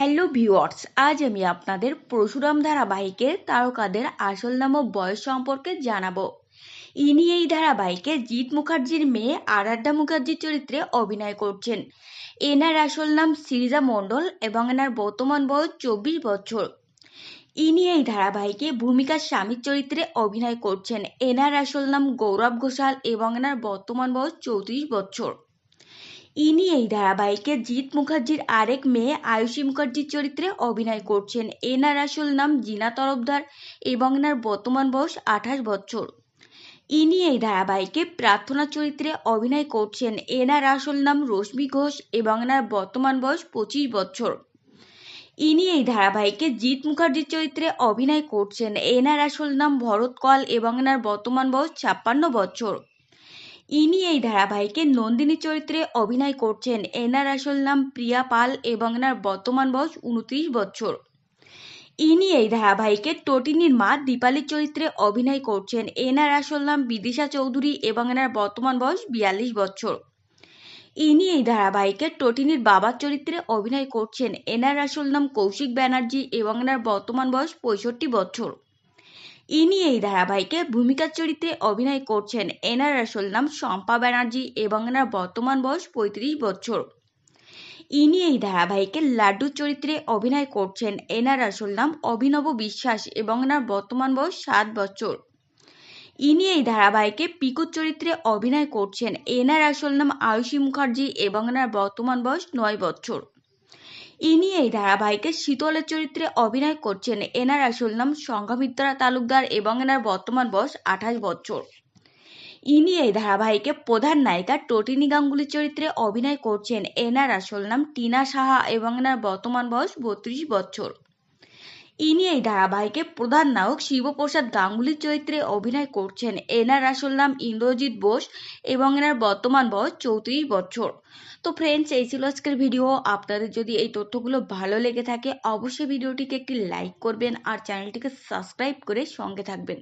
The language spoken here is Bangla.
হ্যালো ভিউয়ার্স আজ আমি আপনাদের পরশুরাম ধারাবাহিকের তারকাদের আসল নাম ও বয়স সম্পর্কে জানাব। ইনি এই ধারাবাহিকে জিৎ মুখার্জির মেয়ে আরাধ্যা মুখার্জির চরিত্রে অভিনয় করছেন। এনার আসল নাম সিরিজা মণ্ডল এবং এনার বর্তমান বয়স চব্বিশ বছর। ইনি এই ধারাবাহিকে ভূমিকার স্বামীর চরিত্রে অভিনয় করছেন। এনার আসল নাম গৌরব ঘোষাল এবং এনার বর্তমান বয়স চৌত্রিশ বছর। ইনি এই ধারাবাহিকে জিৎ মুখার্জির আরেক মেয়ে আয়ুষী মুখার্জির চরিত্রে অভিনয় করছেন। এনার আসল নাম জিনা তরফদার এবং এনার বর্তমান বয়স আঠাশ বছর। ইনি এই ধারাবাহিকে প্রার্থনা চরিত্রে অভিনয় করছেন। এনার আসল নাম রশ্মি ঘোষ এবং এনার বর্তমান বয়স পঁচিশ বছর। ইনি এই ধারাবাহিকে জিৎ মুখার্জির চরিত্রে অভিনয় করছেন। এনার আসল নাম ভরত কল এবং এনার বর্তমান বয়স ছাপ্পান্ন বছর। ইনি এই ধারাবাহিকে নন্দিনী চরিত্রে অভিনয় করছেন। এনার আসল নাম প্রিয়া পাল এবং এনার বর্তমান বয়স উনত্রিশ বছর। ইনি এই ধারাবাহিকে টটিনির মা দীপালির চরিত্রে অভিনয় করছেন। এনার আসল নাম বিদিশা চৌধুরী এবং এনার বর্তমান বয়স বিয়াল্লিশ বছর। ইনি এই ধারাবাহিকে টটিনির বাবার চরিত্রে অভিনয় করছেন। এনার আসল নাম কৌশিক ব্যানার্জি এবং এনার বর্তমান বয়স পঁয়ষট্টি বছর। ইনি এই ধারাবাহিকে ভূমিকার চরিত্রে অভিনয় করছেন এনার আসল নাম শম্পা ব্যানার্জি এবং এনার বর্তমান বয়স পঁয়ত্রিশ বছর। ইনি এই ধারাবাহিকে লাড্ডু চরিত্রে অভিনয় করছেন এনার আসল নাম অভিনব বিশ্বাস এবং এনার বর্তমান বয়স সাত বছর। ইনি এই ধারাবাহিকে পিকুর চরিত্রে অভিনয় করছেন এনার আসল নাম আয়ুষী মুখার্জি এবং এনার বর্তমান বয়স নয় বছর। ইনি এই ধারাবাহিকে শীতলের চরিত্রে অভিনয় করছেন এনার আসল নাম সংঘমিত্রা তালুকদার এবং এনার বর্তমান বয়স আঠাশ বছর। ইনি এই ধারাবাহিকে প্রধান নায়িকা টটিনি গাঙ্গুলির চরিত্রে অভিনয় করছেন এনার আসল নাম টিনা সাহা এবং এনার বর্তমান বয়স বত্রিশ বছর। ইনি এই ধারাবাহিকে প্রধান নায়ক শিবপ্রসাদ গাঙ্গুলির চরিত্রে অভিনয় করছেন। এনার আসল নাম ইন্দ্রজিৎ বোস এবং এনার বর্তমান বয়স চৌত্রিশ বছর। তো ফ্রেন্ডস এই ছিল আজকের ভিডিও আপনাদের যদি এই তথ্যগুলো ভালো লেগে থাকে, অবশ্যই ভিডিওটিকে একটি লাইক করবেন আর চ্যানেলটিকে সাবস্ক্রাইব করে সঙ্গে থাকবেন।